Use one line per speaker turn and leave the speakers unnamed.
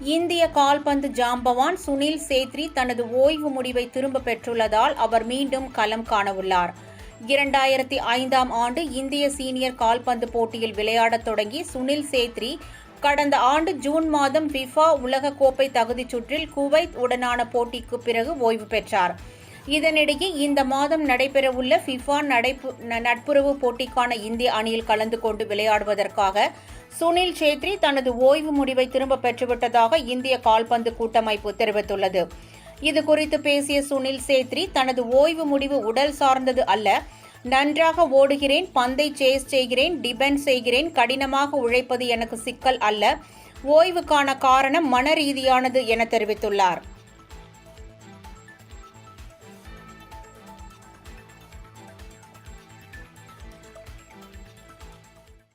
இந்திய கால்பந்து ஜாம்பவான் சுனில் சேத்ரி தனது ஓய்வு முடிவை திரும்ப பெற்றுள்ளதால் அவர் மீண்டும் களம் காணவுள்ளார். இரண்டாயிரத்தி ஐந்தாம் ஆண்டு இந்திய சீனியர் கால்பந்து போட்டியில் விளையாடத் தொடங்கி சுனில் சேத்ரி கடந்த ஆண்டு ஜூன் மாதம் ஃபிஃபா உலகக்கோப்பை தகுதிச் சுற்றில் குவைத் உடனான போட்டிக்கு பிறகு ஓய்வு பெற்றார். இதனிடையே இந்த மாதம் நடைபெறவுள்ள ஃபிஃபா நடைப்பு ந- நட்புறவு போட்டிக்கான இந்திய அணியில் கலந்து கொண்டு விளையாடுவதற்காக சுனில் சேத்ரி தனது ஓய்வு முடிவை திரும்ப பெற்றுவிட்டதாக இந்திய கால்பந்து கூட்டமைப்பு தெரிவித்துள்ளது. இது குறித்து பேசிய சுனில் சேத்ரி தனது ஓய்வு முடிவு உடல் சார்ந்தது அல்ல. நன்றாக ஓடுகிறேன் பந்தை சேஸ் செய்கிறேன் டிபெண்ட் செய்கிறேன் கடினமாக உழைப்பது எனக்கு சிக்கல் அல்ல. ஓய்வுக்கான காரணம் மன ரீதியானது என தெரிவித்துள்ளார்.